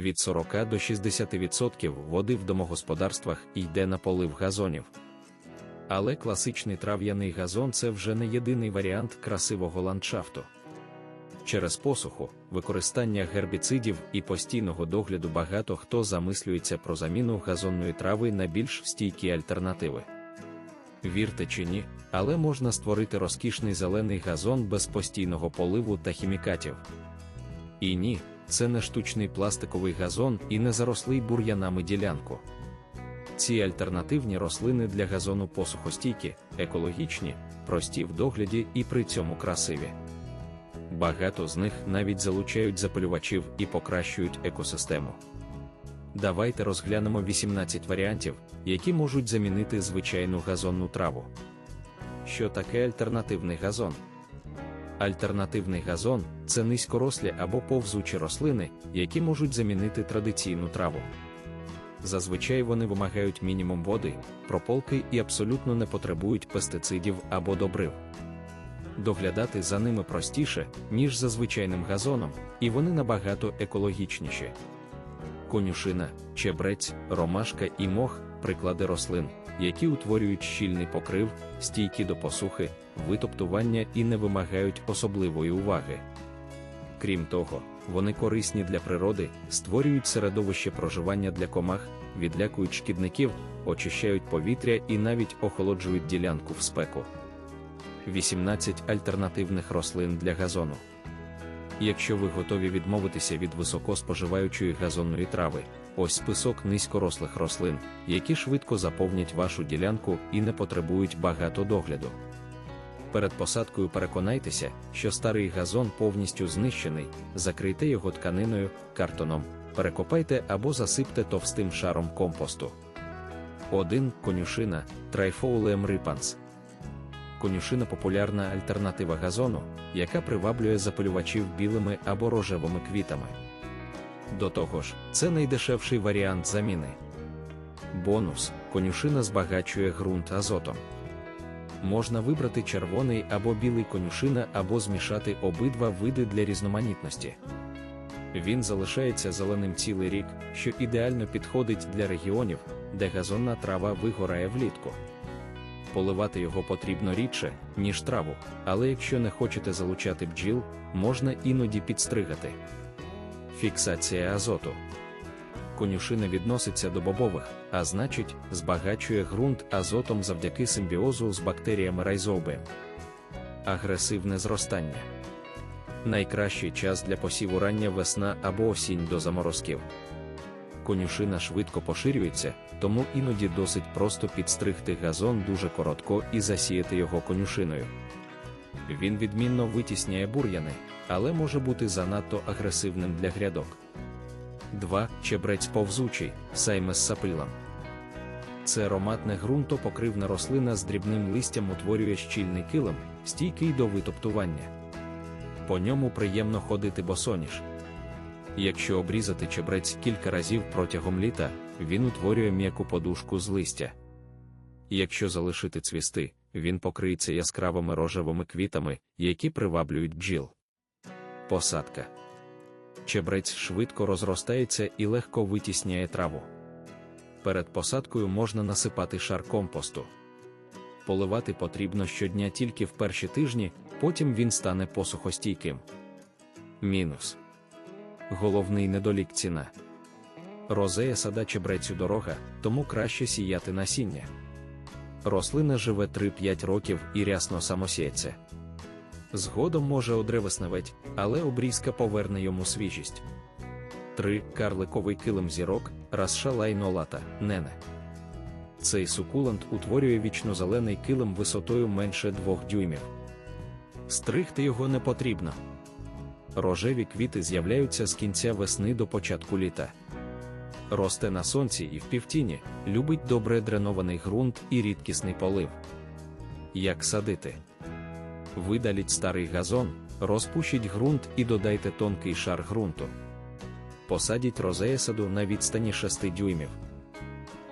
від 40 до 60% води в домогосподарствах йде на полив газонів. Але класичний трав'яний газон це вже не єдиний варіант красивого ландшафту. Через посуху, використання гербіцидів і постійного догляду багато хто замислюється про заміну газонної трави на більш стійкі альтернативи. Вірте чи ні, але можна створити розкішний зелений газон без постійного поливу та хімікатів. І ні, це не штучний пластиковий газон і не зарослий бур'янами ділянку. Ці альтернативні рослини для газону посухостійкі, екологічні, прості в догляді і при цьому красиві. Багато з них навіть залучають запалювачів і покращують екосистему. Давайте розглянемо 18 варіантів, які можуть замінити звичайну газонну траву. Що таке альтернативний газон? Альтернативний газон це низькорослі або повзучі рослини, які можуть замінити традиційну траву. Зазвичай вони вимагають мінімум води, прополки і абсолютно не потребують пестицидів або добрив. Доглядати за ними простіше, ніж за звичайним газоном, і вони набагато екологічніші. Конюшина, чебрець, ромашка і мох приклади рослин, які утворюють щільний покрив, стійкі до посухи, витоптування і не вимагають особливої уваги. Крім того, вони корисні для природи, створюють середовище проживання для комах, відлякують шкідників, очищають повітря і навіть охолоджують ділянку в спеку. 18 альтернативних рослин для газону. Якщо ви готові відмовитися від високоспоживаючої газонної трави, ось список низькорослих рослин, які швидко заповнять вашу ділянку і не потребують багато догляду. Перед посадкою переконайтеся, що старий газон повністю знищений, закрийте його тканиною, картоном, перекопайте або засипте товстим шаром компосту. 1. Конюшина Трайфоулем рипанс. Конюшина популярна альтернатива газону, яка приваблює запилювачів білими або рожевими квітами. До того ж, це найдешевший варіант заміни. Бонус конюшина збагачує ґрунт азотом. Можна вибрати червоний або білий конюшина або змішати обидва види для різноманітності. Він залишається зеленим цілий рік, що ідеально підходить для регіонів, де газонна трава вигорає влітку. Поливати його потрібно рідше, ніж траву, але якщо не хочете залучати бджіл, можна іноді підстригати. Фіксація азоту. Конюшина відноситься до бобових, а значить, збагачує ґрунт азотом завдяки симбіозу з бактеріями райзоби. Агресивне зростання. Найкращий час для посіву рання весна або осінь до заморозків. Конюшина швидко поширюється, тому іноді досить просто підстригти газон дуже коротко і засіяти його конюшиною. Він відмінно витісняє бур'яни, але може бути занадто агресивним для грядок. 2. Чебрець повзучий, саймес сапилам. Це ароматне ґрунтопокривна рослина з дрібним листям утворює щільний килим, стійкий до витоптування. По ньому приємно ходити босоніж. Якщо обрізати чебрець кілька разів протягом літа, він утворює м'яку подушку з листя. Якщо залишити цвісти, він покриється яскравими рожевими квітами, які приваблюють бджіл. Посадка. Чебрець швидко розростається і легко витісняє траву. Перед посадкою можна насипати шар компосту. Поливати потрібно щодня тільки в перші тижні, потім він стане посухостійким. Мінус. Головний недолік ціна. Розея сада чебрецю дорога, тому краще сіяти насіння. Рослина живе 3-5 років і рясно самосіється. Згодом може одревесневить, але обрізка поверне йому свіжість. 3. Карликовий килим зірок, розшалайнолата, нене. Цей сукулант утворює вічнозелений килим висотою менше 2 дюймів. Стригти його не потрібно. Рожеві квіти з'являються з кінця весни до початку літа. Росте на сонці і в півтіні, любить добре дренований ґрунт і рідкісний полив. Як садити? Видаліть старий газон, розпушіть ґрунт і додайте тонкий шар ґрунту. Посадіть розеясаду на відстані 6 дюймів.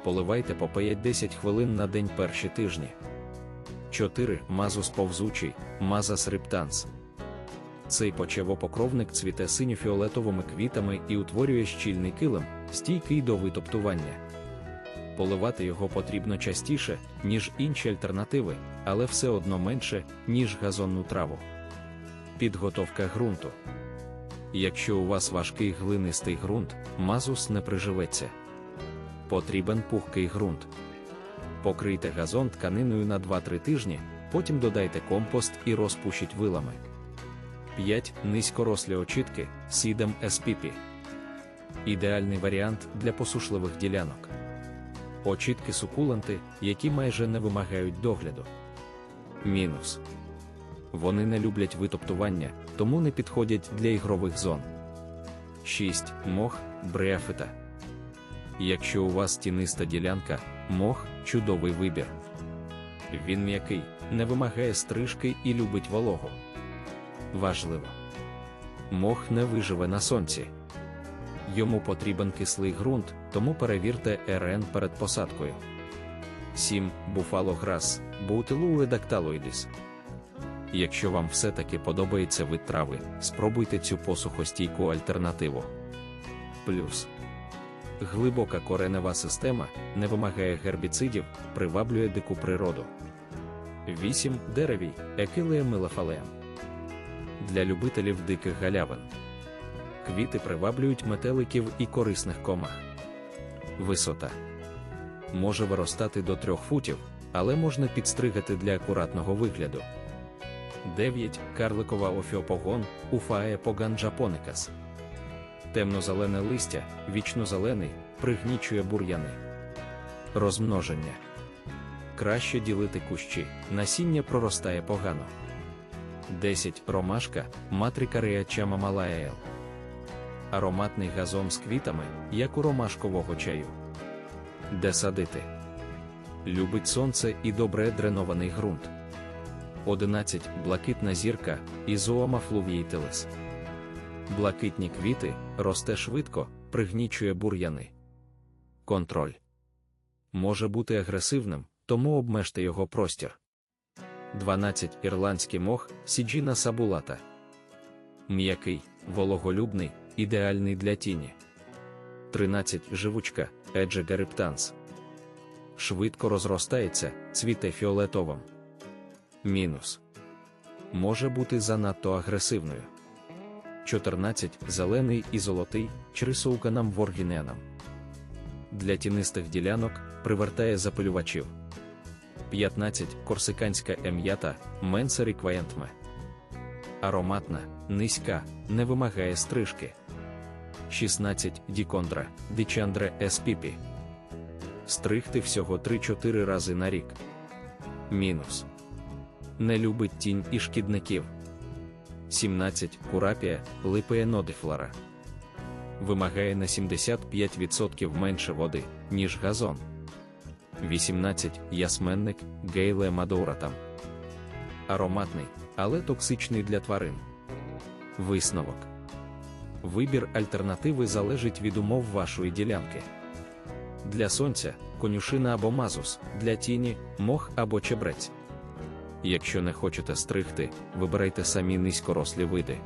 Поливайте по 5-10 хвилин на день перші тижні. 4. Мазус повзучий, мазас рептанс. Цей почевопокровник цвіте синьо-фіолетовими квітами і утворює щільний килим, стійкий до витоптування. Поливати його потрібно частіше, ніж інші альтернативи, але все одно менше, ніж газонну траву. Підготовка ґрунту. Якщо у вас важкий глинистий ґрунт, мазус не приживеться. Потрібен пухкий ґрунт. Покрийте газон тканиною на 2-3 тижні, потім додайте компост і розпушіть вилами. 5. Низькорослі очітки Сідем SPP. Ідеальний варіант для посушливих ділянок. Очітки сукуленти, які майже не вимагають догляду. Мінус. Вони не люблять витоптування, тому не підходять для ігрових зон. 6. Мох бреафита. Якщо у вас тіниста ділянка, мох чудовий вибір. Він м'який, не вимагає стрижки і любить вологу. Важливо. Мох не виживе на сонці. Йому потрібен кислий ґрунт, тому перевірте РН перед посадкою. 7. Буфало грас, Бутилуе дакталоїдіс. Якщо вам все-таки подобається вид трави, спробуйте цю посухостійку альтернативу. Плюс. Глибока коренева система не вимагає гербіцидів, приваблює дику природу. 8. Деревій, екилея милофалеям. Для любителів диких галявин. Квіти приваблюють метеликів і корисних комах. Висота може виростати до 3 футів, але можна підстригати для акуратного вигляду. 9. Карликова офіопогон Уфаe поган джапоникас. Темно-зелене листя, вічно-зелений, пригнічує бур'яни. Розмноження. Краще ділити кущі, насіння проростає погано. 10. Ромашка Матрика реачама малаел. Ароматний газон з квітами, як у ромашкового чаю. Де садити? Любить сонце і добре дренований ґрунт. 11. Блакитна зірка Ізоама флувіїтелес. Блакитні квіти росте швидко, пригнічує бур'яни. Контроль може бути агресивним, тому обмежте його простір. 12. Ірландський мох Сіджіна сабулата. М'який, вологолюбний, ідеальний для тіні. 13. Живучка Еджега рептанс. Швидко розростається, цвіте фіолетовим. Мінус. Може бути занадто агресивною. 14. Зелений і золотий чрисоуканам воргіненам. Для тінистих ділянок привертає запилювачів. 15. Корсиканська ем'ята Менса рікваєнтме. Ароматна, низька, не вимагає стрижки. 16. Дікондра Дічандре еспіпі. Стригти всього 3-4 рази на рік. Мінус. Не любить тінь і шкідників. 17. Курапія Липея нодифлора. Вимагає на 75% менше води, ніж газон. 18. Ясменник Гейле Мадоуратам. Ароматний, але токсичний для тварин. Висновок. Вибір альтернативи залежить від умов вашої ділянки. Для сонця конюшина або мазус, для тіні мох або чебрець. Якщо не хочете стригти, вибирайте самі низькорослі види.